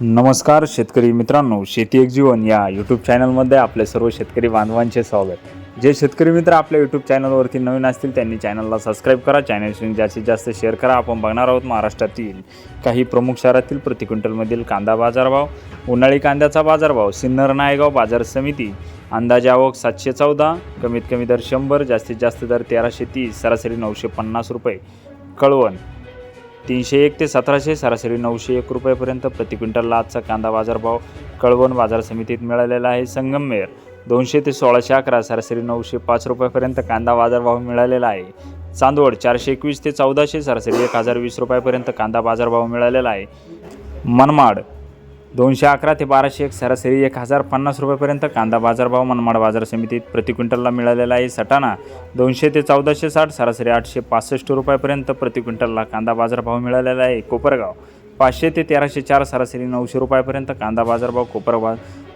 नमस्कार शेतकरी मित्रांनो शेती एक जीवन या यूट्यूब चॅनलमध्ये आपले सर्व शेतकरी बांधवांचे स्वागत. जे शेतकरी मित्र आपल्या यूट्यूब चॅनलवरती नवीन असतील त्यांनी चॅनलला सबस्क्राईब करा. चॅनलशी जास्तीत जास्त शेअर करा. आपण बघणार आहोत महाराष्ट्रातील काही प्रमुख शहरातील प्रति क्विंटलमधील कांदा बाजारभाव उन्हाळी कांद्याचा बाजारभाव सिन्नर नायगाव बाजार समिती अंदाजे आवक सातशे चौदा कमीत कमी दर शंभर जास्तीत जास्त दर तेराशे तीस सरासरी नऊशे पन्नास रुपये. कळवण तीनशे एक ते सतराशे सरासरी नऊशे एक रुपयापर्यंत प्रति क्विंटलला आजचा कांदा बाजारभाव कळवण बाजार समितीत मिळालेला आहे. संगमनेर दोनशे ते सोळाशे अकरा सरासरी नऊशे पाच रुपयापर्यंत कांदा बाजारभाव मिळालेला आहे. चांदवड चारशे एकवीस ते चौदाशे सरासरी एक हजार वीस रुपयापर्यंत कांदा बाजारभाव मिळालेला आहे. मनमाड दोनशे अकरा ते बाराशे एक सरासरी एक हजार पन्नास रुपयापर्यंत कांदा बाजारभाव मनमाड बाजार समितीत प्रति क्विंटलला मिळालेला आहे. सटाणा दोनशे ते चौदाशे साठ सरासरी आठशे पासष्ट रुपयापर्यंत प्रति क्विंटलला कांदा बाजारभाव मिळालेला आहे. कोपरगाव पाचशे ते तेराशे चार सरासरी नऊशे रुपयापर्यंत कांदा बाजारभाव कोपर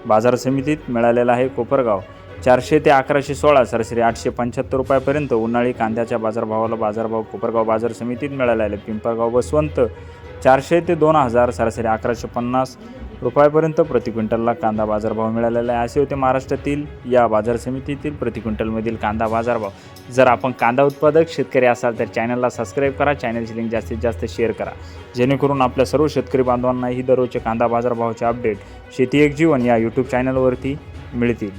बाजार समितीत मिळालेला आहे. कोपरगाव चारशे ते अकराशे सोळा सरासरी आठशे पंच्याहत्तर रुपयापर्यंत उन्हाळी कांद्याच्या बाजारभावाला बाजारभाव कोपरगाव बाजार समितीत मिळाला आहे पिंपळगाव बसवंत चारशे ते दोन हजार सरासरी अकराशे पन्नास रुपयापर्यंत प्रति क्विंटलला कांदा बाजारभाव मिळालेला आहे. असे होते महाराष्ट्रातील या बाजार समितीतील प्रति क्विंटलमधील कांदा बाजारभाव. जर आपण कांदा उत्पादक शेतकरी असाल तर चॅनलला सबस्क्राईब करा चॅनलची लिंक जास्तीत जास्त शेअर करा. जेणेकरून आपल्या सर्व शेतकरी बांधवांनाही दररोजचे कांदा बाजारभावाचे अपडेट शेती एक जीवन या यूट्यूब चॅनलवरती मिळतील.